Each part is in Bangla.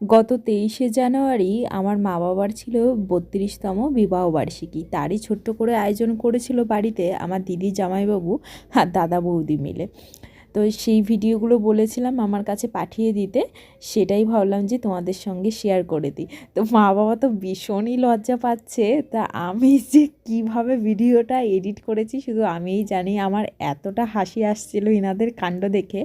গত তেইশে জানুয়ারি আমার মা বাবার ছিল বত্রিশতম বিবাহবার্ষিকী তারই ছোট্ট করে আয়োজন করেছিল বাড়িতে আমার দিদি জামাইবাবু আর দাদা বৌদি মিলে। তো সেই ভিডিওগুলো বলেছিলাম আমার কাছে পাঠিয়ে দিতে। সেটাই ভাবলাম যে তোমাদের সঙ্গে শেয়ার করে দিই। তো মা বাবা তো ভীষণই লজ্জা পাচ্ছে। তা আমি যে কীভাবে ভিডিওটা এডিট করেছি শুধু আমিই জানি, আমার এতটা হাসি আসছিল ইনাদের কাণ্ড দেখে।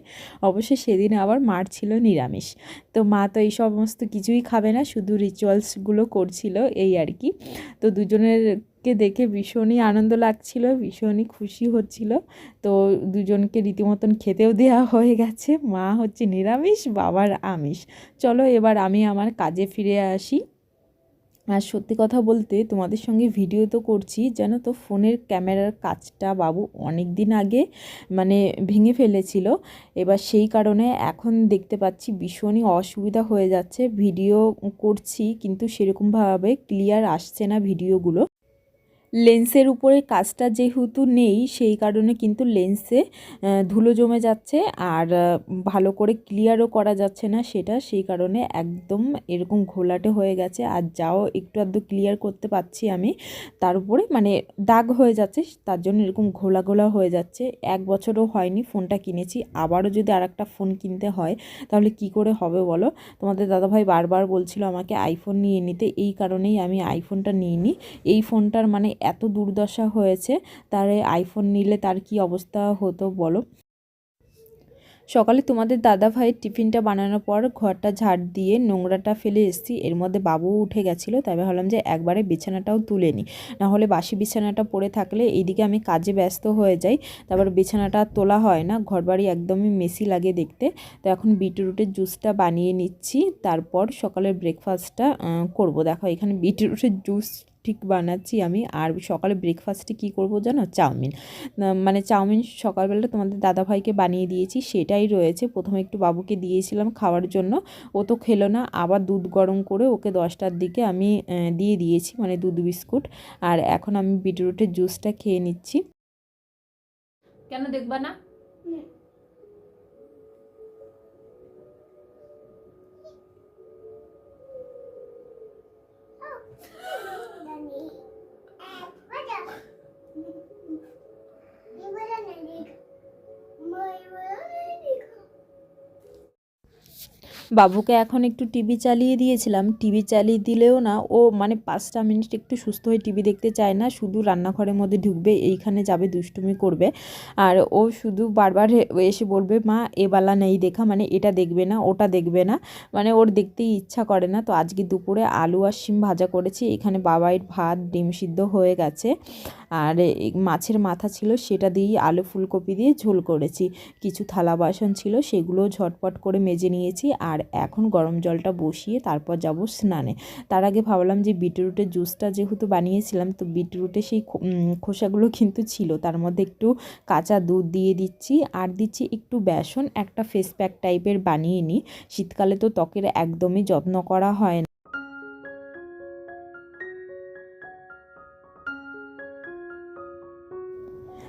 অবশ্য সেদিন আবার মার ছিল নিরামিষ। তো মা তো এই সমস্ত কিছুই খাবে না, শুধু রিচুয়ালসগুলো করছিল, এই আর কি। তো দুজনেরকে দেখে ভীষণই আনন্দ লাগছিল, ভীষণই খুশি হচ্ছিল। তো দুজনকে রীতিমতন খেতেও দেওয়া হয়ে গেছে। মা হচ্ছে নিরামিষ, বাবার আমিষ। চলো এবার আমি আমার কাজে ফিরে আসি। আর সত্যি কথা বলতে তোমাদের সঙ্গে ভিডিও তো করছি, যেন তো ফোনের ক্যামেরার কাজটা বাবু অনেক দিন আগে মানে ভেঙে ফেলেছিল। এবার সেই কারণে এখন দেখতে পাচ্ছি ভীষণই অসুবিধা হয়ে যাচ্ছে। ভিডিও করছি, কিন্তু সেরকমভাবে ক্লিয়ার আসছে না ভিডিওগুলো। লেন্সের উপরে কাজটা যেহেতু নেই, সেই কারণে কিন্তু লেন্সে ধুলো জমে যাচ্ছে আর ভালো করে ক্লিয়ারও করা যাচ্ছে না সেটা, সেই কারণে একদম এরকম ঘোলাটে হয়ে গেছে আর যাও একটু আধটু ক্লিয়ার করতে পারছি আমি। তার উপরে মানে দাগ হয়ে যাচ্ছে, তার জন্য এরকম ঘোলা ঘোলা হয়ে যাচ্ছে। এক বছরও হয়নি ফোনটা কিনেছি, আবারও যদি আর একটা ফোন কিনতে হয়, তাহলে কি করে হবে বলো? তোমাদের দাদাভাই বারবার বলছিল আমাকে আইফোন নিয়ে নিতে, এই কারণেই আমি আইফোনটা নিয়ে নিই এই ফোনটার মানে এত দুর্দশা হয়েছে, তার আইফোন নিলে তার কি অবস্থা হতো বলো? সকালে তোমাদের দাদা ভাইয়ের টিফিনটা বানানোর পর ঘরটা ঝাড় দিয়ে নোংরাটা ফেলে এসেছি, এর মধ্যে বাবু উঠে গেছিল তবে ভাবলাম যে একবারে বিছানাটাও তুলে নিই। নাহলে বাসি বিছানাটা পড়ে থাকলে এইদিকে আমি কাজে ব্যস্ত হয়ে যাই, তারপর বিছানাটা তোলা হয় না, ঘরবাড়ি একদমই মেসি লাগে দেখতে, তো এখন বিটরুটের জুসটা বানিয়ে নিচ্ছি, তারপর সকালের ব্রেকফাস্টটা করব। দেখো এখানে বিটরুটের জুস ঠিক বানাচ্ছি আমি। আর সকালে ব্রেকফাস্টে কী করব জানো? চাউমিন। মানে চাউমিন সকালবেলা তোমাদের দাদাভাইকে বানিয়ে দিয়েছি, সেটাই রয়েছে। প্রথমে একটু বাবুকে দিয়েছিলাম খাওয়ার জন্য। ও তো খেলো না, আবার দুধ গরম করে ওকে দশটার দিকে আমি দিয়ে দিয়েছি মানে দুধ বিস্কুট। আর এখন আমি বিটরুটের জুসটা খেয়ে নিচ্ছি। কেন দেখবা না? বাবুকে এখন একটু টিভি চালিয়ে দিয়েছিলাম। টিভি চালিয়ে দিলেও না, ও মানে পাঁচটা মিনিট একটু সুস্থ হয়ে টিভি দেখতে চায় না, শুধু রান্নাঘরের মধ্যে ঢুকবে, এইখানে যাবে, দুষ্টুমি করবে। আর ও শুধু বারবার এসে বলবে, মা এবালা নেই দেখা মানে এটা দেখবে না, ওটা দেখবে না। মানে ওর দেখতেই ইচ্ছা করে না। তো আজকে দুপুরে আলু আর শিম ভাজা করেছি, এখানে বাবাইয়ের ভাত ডিম সিদ্ধ হয়ে গেছে। আর মাছের মাথা ছিল, সেটা দিয়েই আলু ফুলকপি দিয়ে ঝোল করেছি। কিছু থালা বাসন ছিল, সেগুলো ঝটপট করে মেজে নিয়েছি। আর এখন গরম জলটা বসিয়ে তারপর যাব স্নানে। তার আগে ভাবলাম যে বিটরুটের জুসটা যেহেতু বানিয়েছিলাম, তো বিটরুটে সেই খোসাগুলো কিন্তু ছিল। তার মধ্যে একটু কাঁচা দুধ দিয়ে দিচ্ছি আর দিচ্ছি একটু বেসন, একটা ফেস প্যাক টাইপের বানিয়ে নিই। শীতকালে তো ত্বকের একদমই যত্ন করা হয় না।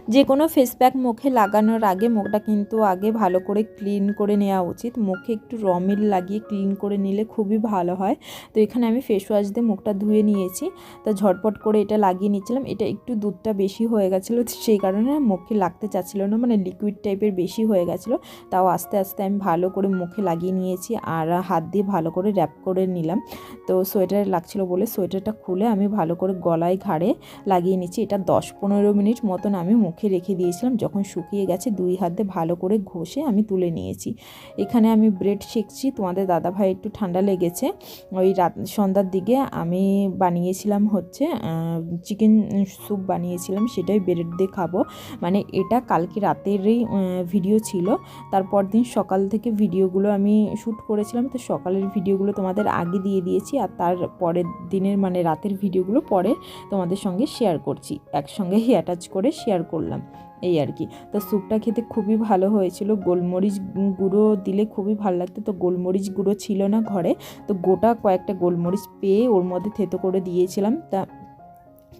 যে কোনো ফেস প্যাক মুখে লাগানোর আগে মুখটা কিন্তু আগে ভালো করে ক্লিন করে নেওয়া উচিত। মুখে একটু রমিল লাগিয়ে ক্লিন করে নিলে খুবই ভালো হয়। তো এখানে আমি ফেস ওয়াশ দিয়ে মুখটা ধুয়ে নিয়েছি। তো ঝটপট করে এটা লাগিয়ে নিচ্ছিলাম। এটা একটু দুধটা বেশি হয়ে গেছিল সেই কারণে মুখে লাগতে চাচ্ছিলো না মানে লিকুইড টাইপের বেশি হয়ে গেছিল। তাও আস্তে আস্তে আমি ভালো করে মুখে লাগিয়ে নিয়েছি আর হাত দিয়ে ভালো করে র্যাপ করে নিলাম। তো সোয়েটার লাগছিল বলে সোয়েটারটা খুলে আমি ভালো করে গলায় ঘাড়ে লাগিয়ে নিচ্ছি। এটা দশ পনেরো মিনিট মতন আমি মুখ মুখে রেখে দিয়েছিলাম। যখন শুকিয়ে গেছে, দুই হাতে ভালো করে ঘষে আমি তুলে নিয়েছি। এখানে আমি ব্রেড শেখছি তোমাদের দাদাভাই একটু ঠান্ডা লেগেছে। ওই রাত, সন্ধ্যার দিকে আমি বানিয়েছিলাম হচ্ছে চিকেন স্যুপ বানিয়েছিলাম। সেটাই ব্রেড দিয়ে খাব। মানে এটা কালকে রাতেরই ভিডিও ছিল। তারপর দিন সকাল থেকে ভিডিওগুলো আমি শ্যুট করেছিলাম। তো সকালের ভিডিওগুলো তোমাদের আগে দিয়ে দিয়েছি আর তার পরের দিনের মানে রাতের ভিডিওগুলো পরে তোমাদের সঙ্গে শেয়ার করছি। একসঙ্গে অ্যাটাচ করে শেয়ার করলাম। করলাম। এই আর কি। তো স্যুপটা খেতে খুবই ভালো হয়েছিল। গোলমরিচ গুঁড়ো দিলে খুবই ভালো লাগতো। তো গোলমরিচ গুঁড়ো ছিল না ঘরে। তো গোটা কয়েকটা গোলমরিচ পেয়ে ওর মধ্যে থেতো করে দিয়েছিলাম। তা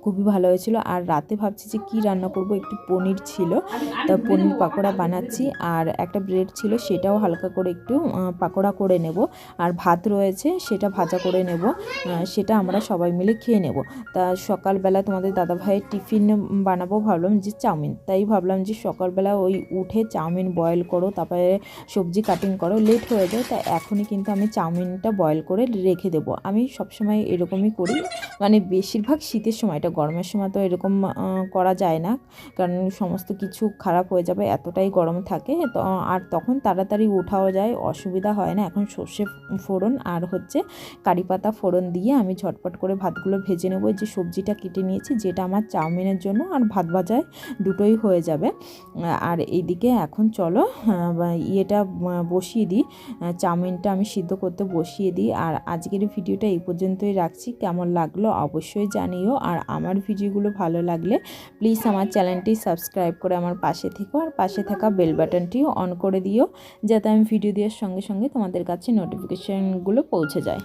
খুবই ভালো হয়েছিল। আর রাতে ভাবছি যে কি রান্না করব, একটু পনির ছিল। তা পনির পাকোড়া বানাচ্ছি। আর একটা ব্রেড ছিল, সেটাও হালকা করে একটু পাকোড়া করে নেব। আর ভাত রয়েছে, সেটা ভাজা করে নেব। সেটা আমরা সবাই মিলে খেয়ে নেব। তা সকালবেলা তোমাদের দাদাভাইয়ের টিফিন বানাবো ভাবলাম যে চাউমিন। তাই ভাবলাম যে সকালবেলা ওই উঠে চাউমিন বয়েল করো, তারপরে সবজি কাটিং করো, লেট হয়ে যায়। তা এখনই কিন্তু আমি চাউমিনটা বয়েল করে রেখে দেবো। আমি সবসময় এরকমই করি। মানে বেশিরভাগ শীতের সময়টা গরমের সময় তো এরকম করা যায় না। কারণ সমস্ত কিছু খারাপ হয়ে যাবে, এতটাই গরম থাকে। তো, আর তখন তাড়াতাড়ি ওঠাও যায়, অসুবিধা হয় না। এখন সর্ষে ফোড়ন আর হচ্ছে কারি পাতা ফোড়ন দিয়ে আমি ঝটপট করে ভাতগুলো ভেজে নেব। যে সবজিটা কেটে নিয়েছি, যেটা আমার চাউমিনের জন্য আর ভাত ভাজায় দুটোই হয়ে যাবে। আর এইদিকে এখন চলো ইয়েটা বসিয়ে দিই। চাউমিনটা আমি সিদ্ধ করতে বসিয়ে দিই। আর আজকের ভিডিওটা এই পর্যন্তই রাখছি। কেমন লাগল অবশ্যই জানিও। আর আমার ভিডিওগুলো ভালো লাগলে প্লিজ আমার চ্যানেলটি সাবস্ক্রাইব করে আমার পাশে থেকো আর পাশে থাকা বেল বাটনটিও অন করে দিও, যাতে আমি ভিডিও দেওয়ার সঙ্গে সঙ্গে তোমাদের কাছে নোটিফিকেশানগুলো পৌঁছে যায়।